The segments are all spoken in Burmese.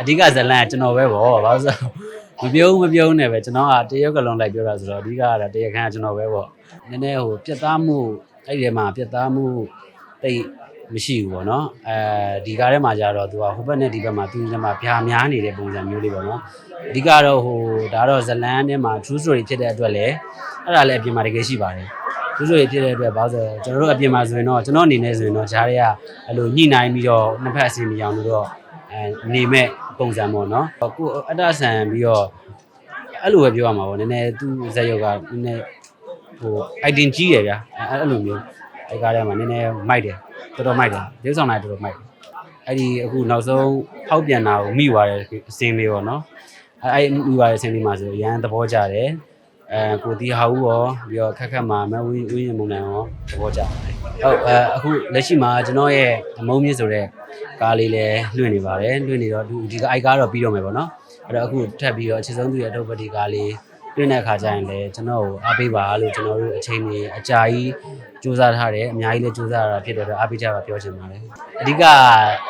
အဓိကဇလန်ကကျွန်တော်ပဲပေါ့ဘာလို့လဲဆိုတော့မပြုံးမပြုံးနဲ့ပဲကျွန်တော်ကတရုတ်ကလုံးလိုက်ပြောတာဆိုတော့အဓိကကတော့တရားခံကကျွန်တော်ပဲပေါ့နည်းနည်းဟိုပြတ်သားမှုအဲ့ဒီထဲမှာပြတ်သားမှုတိတ်မရှိဘူးပေါ့နော်အဲဒီကားထဲမှာကြတော့သူကဟိုဘက်နဲ့ဒီဘက်မှာသူကမှဗျာများနေတဲ့ပုံစံမျိုးလေးပေါ့နော်အဓိကတော့ဟိုဒါတော့ဇလန်ထဲမှာ true story ဖြစ်တဲ့အတွက်လည်းအဲ့ဒါလည်းအပြင်မှာတကယ်ရှိပါတယ်သူတို့ရဖြစ်တဲ့အတွက်ဘာလို့လဲဆိုတော့ကျွန်တော်တို့အပြင်မှာဆိုရင်တော့ကျွန်တော်အနေနဲ့ဆိုရင်တော့ဂျားတွေကအဲ့လိုညှိနှိုင်းပြီးတော့နှစ်ဖက်အစီအမီအောင်လို့တော့ အဲနေမဲ့ပုံစံပေါ့နော်ကိုအတ္တဆန်ပြီးတော့အဲ့လိုပဲပြောရမှာပေါ့နည်းနည်းသူ့ဇက်ရုပ်ကနည်းနည်းဟို item ကြီးရယ်ဗျာအဲ့အဲ့လိုမျိုးအဲ့ကားထဲမှာနည်းနည်းမိုက်တယ်တော်တော်မိုက်တယ်ရုပ်ဆောင်လိုက်တော်တော်မိုက်တယ်အဲ့ဒီအခုနောက်ဆုံးဖောက်ပြန်တာကိုမိသွားတဲ့အစင်းလေးပေါ့နော်အဲ့အဲ့မိသွားတဲ့အစင်းလေးမှာဆိုရန်သဘောကျတယ်အဲကိုတီဟာဦးရောပြီးတော့ခက်ခက်မှာမဝင်းဝင်းရမုံနံရောသဘောကျပါတယ်ဟုတ်အဲအခုလက်ရှိမှာကျွန်တော်ရဲ့အမုံမြင့်ဆိုတဲ့ ကားလေးလည်းလွှင့်နေပါတယ်လွှင့်နေတော့ဒီဒီကအိုက်ကားတော့ပြီးတော့မယ်ပေါ့နော်အဲ့တော့အခုထပ်ပြီးတော့အခြေဆုံးသူရဲ့အထုပ်ပတိကားလေးလွှင့်တဲ့အခါကျရင်လည်းကျွန်တော်ကိုအားပေးပါလို့ကျွန်တော်တို့အချိန်ကြီးအကြာကြီးစူးစမ်းထားတယ်အများကြီးလည်းစူးစမ်းရတာဖြစ်တဲ့အတွက်အားပေးကြပါပြောချင်ပါတယ်အဓိက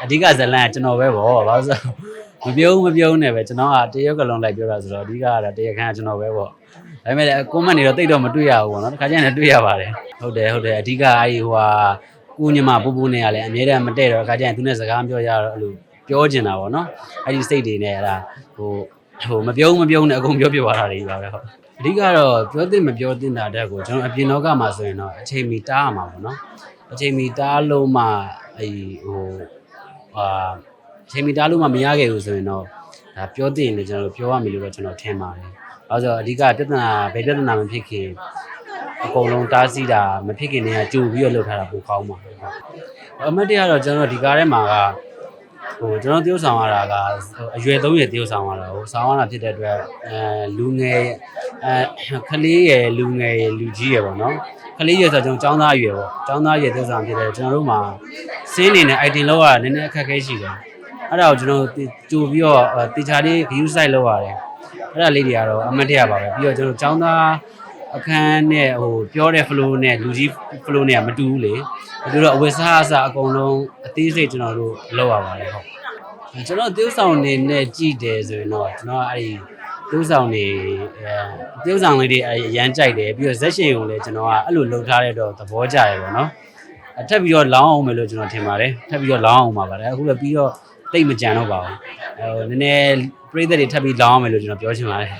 အဓိကဇလန်ကကျွန်တော်ပဲပေါ့ဘာလို့လဲဆိုတော့မပြုံးမပြုံးနဲ့ပဲကျွန်တော်ကတရုတ်ကလုံးလိုက်ပြောတာဆိုတော့အဓိကကတော့တရားခံကကျွန်တော်ပဲပေါ့ဒါပေမဲ့လည်း comment တွေတော့တိတ်တော့မတွေ့ရဘူးပေါ့နော်တစ်ခါကျရင်လည်းတွေ့ရပါတယ်ဟုတ်တယ်ဟုတ်တယ်အဓိကအဲဒီဟိုဟာ ကိုညမပူပူနဲ့ကလည်းအမြဲတမ်းမတည့်တော့အခါကျရင်သူနဲ့စကားပြောရတော့အဲ့လိုပြောကျင်တာပေါ့နော်အဲ့ဒီစိတ်တွေနဲ့အဲ့ဒါဟိုဟိုမပြုံးမပြုံးနဲ့အကုန်ပြောပြသွားတာတွေပါပဲဟုတ်အဓိကတော့ပြောသင့်မပြောသင့်တာတက်ကိုကျွန်တော်အပြင်လောကမှာဆိုရင်တော့အချိန်မီတားရမှာပေါ့နော်အချိန်မီတားလို့မှအဲ့ဟိုအာအချိန်မီတားလို့မှမရခဲ့ဘူးဆိုရင်တော့ဒါပြောသင့်ရင်လည်းကျွန်တော်တို့ပြောရမယ်လို့တော့ကျွန်တော်ထင်ပါတယ်။အဲဆိုအဓိကပြဿနာဘယ်ပြဿနာမဖြစ်ခင် အကုန်လုံးတားဆီးတာမဖြစ်ခင်တည်းကကြိုပြီးတော့လုပ်ထားတာပိုကောင်းပါဟုတ်။အမတ်တရတော့ကျွန်တော်ဒီကားထဲမှာကဟိုကျွန်တော်တရုပ်ဆောင်ရတာကအရွယ်သုံးရွယ်တရုပ်ဆောင်ရတာဟိုဆောင်ရတာဖြစ်တဲ့အတွက်အဲလူငယ်အဲခလေးရယ်လူငယ်ရယ်လူကြီးရယ်ပေါ့နော်။ခလေးရယ်ဆိုတော့ကျွန်တော်ចောင်းသားရွယ်ပေါ့။ចောင်းသားရွယ်တရုပ်ဆောင်ဖြစ်တဲ့ကျွန်တော်တို့မှာစင်းနေနဲ့ item လောက်ရတာနည်းနည်းအခက်အခဲရှိတယ်။အဲ့ဒါကိုကျွန်တော်ကြိုပြီးတော့တေချာလေး view site လောက်ရတယ်။ အဲ့ဒါလေးတွေကတော့အမတ်တရပါပဲပြီးတော့ကျွန်တော်ចောင်းသား အခန်းနဲ့ဟိုပြောတဲ့ flow နဲ့လူကြီး flow နဲ့ကမတူဘူးလေမတူတော့အဝတ်စားအစားအကုန်လုံးအသေးစိတ်ကျွန်တော်တို့လောက်ရပါတယ်ဟုတ်အဲကျွန်တော်သေုပ်ဆောင်နေနဲ့ကြည်တယ်ဆိုရင်တော့ကျွန်တော်အဲ့ဒီသေုပ်ဆောင်နေအဲသေုပ်ဆောင်လေးတွေအရန်ကြိုက်တယ်ပြီးတော့ဇက်ရှင်ကိုလည်းကျွန်တော်ကအဲ့လိုလုပ်ထားတဲ့တော့သဘောကျတယ်ပေါ့နော်အထပ်ပြီးတော့လောင်းအောင်မယ်လို့ကျွန်တော်ထင်ပါတယ်ထပ်ပြီးတော့လောင်းအောင်ပါပါတယ်အခုလည်းပြီးတော့တိတ်မကြံတော့ပါဘူးအဲနည်းနည်းပြိသက်တွေထပ်ပြီးလောင်းအောင်မယ်လို့ကျွန်တော်ပြောချင်ပါတယ်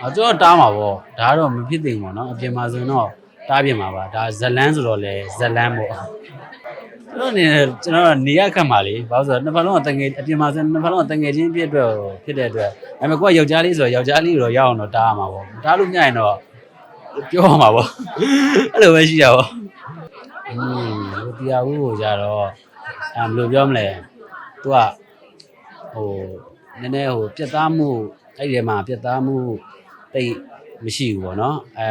အော်ကျွန်တော်တားမှာပေါ့ဒါကတော့မဖြစ်သင့်ဘူးပေါ့နော်အပြင်မှာဆိုရင်တော့တားပြင်မှာပါဒါဇလန်းဆိုတော့လေဇလန်းပေါ့ကျွန်တော်နေကျွန်တော်နေရခတ်မှာလေဘာလို့ဆိုတော့နှစ်ဖက်လုံးကတငယ်အပြင်မှာဆိုရင်နှစ်ဖက်လုံးကတငယ်ချင်းပြည့်အတွက်ဖြစ်တဲ့အတွက်ဒါပေမဲ့ကိုကယောက်ျားလေးဆိုတော့ယောက်ျားလေးကိုတော့ရအောင်တော့တားရမှာပေါ့တားလို့ညရင်တော့ပြောရမှာပေါ့အဲ့လိုပဲရှိတာပေါ့อืมဟိုတရားဦးကိုကြတော့အဲဘယ်လိုပြောမလဲသူကဟိုနည်းနည်းဟိုပြတ်သားမှုအဲ့ဒီထဲမှာပြတ်သားမှု တိတ်မရှိဘူးပေါ့နော်အဲ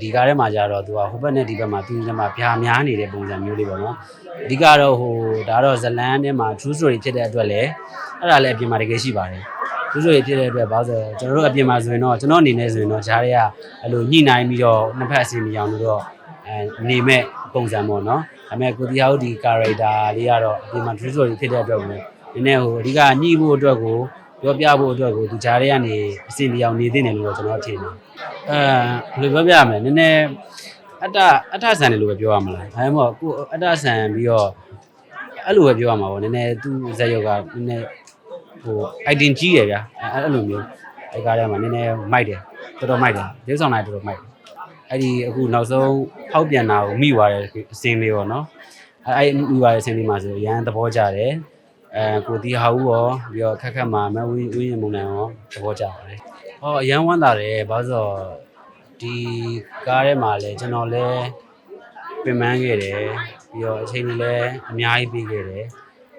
ဒီကားထဲမှာကြတော့သူကဟိုဘက်နဲ့ဒီဘက်မှာသူကမှဗျာများနေတဲ့ပုံစံမျိုးလေးပေါ့နော်အဓိကတော့ဟိုဒါတော့ဇလန်းထဲမှာ true story ဖြစ်တဲ့အတွက်လည်းအဲ့ဒါလည်းအပြင်မှာတကယ်ရှိပါတယ်သူတို့ရဖြစ်တဲ့အတွက်ဘာလို့လဲဆိုတော့ကျွန်တော်တို့အပြင်မှာဆိုရင်တော့ကျွန်တော်အနေနဲ့ဆိုရင်တော့ဂျားတွေကအဲ့လိုညှိနှိုင်းပြီးတော့နှစ်ဖက်အစီအမီအောင်လို့တော့အဲနေမဲ့ပုံစံပေါ့နော်ဒါပေမဲ့ကိုတီဟာတို့ဒီ character လေးကတော့အပြင်မှာ true story ဖြစ်တဲ့အတွက်ကိုနည်းနည်းဟိုအဓိကညှိဖို့အတွက်ကို ပြောပြဖို့အတွက်ကိုသူဂျားတွေကနေအစီအမီအောင်နေသိနေလို့တော့ကျွန်တော်ထင်တယ်အဲဘယ်လိုပြောပြရမလဲနည်းနည်းအတ္တအတ္တဆန်တယ်လို့ပဲပြောရမလားဒါမှမဟုတ်ကိုအတ္တဆန်ပြီးတော့အဲ့လိုပဲပြောရမှာပေါ့နည်းနည်းသူ့ဇက်ရုပ်ကနည်းနည်းဟို item ကြီးရယ်ဗျာအဲ့အဲ့လိုမျိုးအဲ့ကားထဲမှာနည်းနည်းမိုက်တယ်တော်တော်မိုက်တယ်ဒေးဆောင်လိုက်တော်တော်မိုက်တယ်အဲ့ဒီအခုနောက်ဆုံးဖောက်ပြန်တာကိုမိသွားတဲ့အစင်းလေးပေါ့နော်အဲ့အဲ့မိသွားတဲ့အစင်းလေးမှာဆိုရန်သဘောကျတယ် အဲကိုတီဟာဦးရောပြီးတော့ခက်ခက်မှာမဝင်းဝင်းရမုံနံရောသဘောကျပါတယ်ဟောအရန်ဝမ်းသာတယ်ဘာလို့ဆိုတော့ဒီကားထဲမှာလည်းကျွန်တော်လည်းပင်ပန်းခဲ့တယ်ပြီးတော့အချိန်ကြီးလည်းအများကြီးပြီးခဲ့တယ်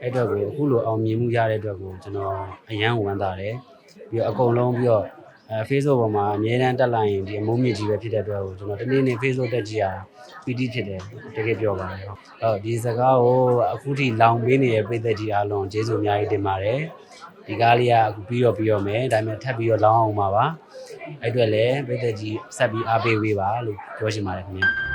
အဲ့အတွက်ကိုအခုလိုအောင်မြင်မှုရတဲ့အတွက်ကိုကျွန်တော်အယံဝမ်းသာတယ်ပြီးတော့အကုန်လုံးပြီးတော့ အဲ Facebook ပေါ်မှာအမြဲတမ်းတက်လိုက်ရင်ဒီအမုန်းမြင့်ကြီးပဲဖြစ်တဲ့အတွက်ကိုကျွန်တော်တနေ့နေ့ Facebook တက်ကြည့်ရတာပီတိဖြစ်တယ်တကယ်ပြောပါတယ်ဟုတ်အော်ဒီစကားကိုအခုထိလောင်ပေးနေတဲ့ပြည်သက်ကြီးအားလုံးကျေးဇူးအများကြီးတင်ပါတယ်ဒီကားလေးကအခုပြီးတော့ပြီးတော့မယ်ဒါပေမဲ့ထပ်ပြီးတော့လောင်းအောင်ပါပါအဲ့အတွက်လည်းပြည်သက်ကြီးဆက်ပြီးအားပေးဝေးပါလို့ပြောချင်ပါတယ်ခင်ဗျာ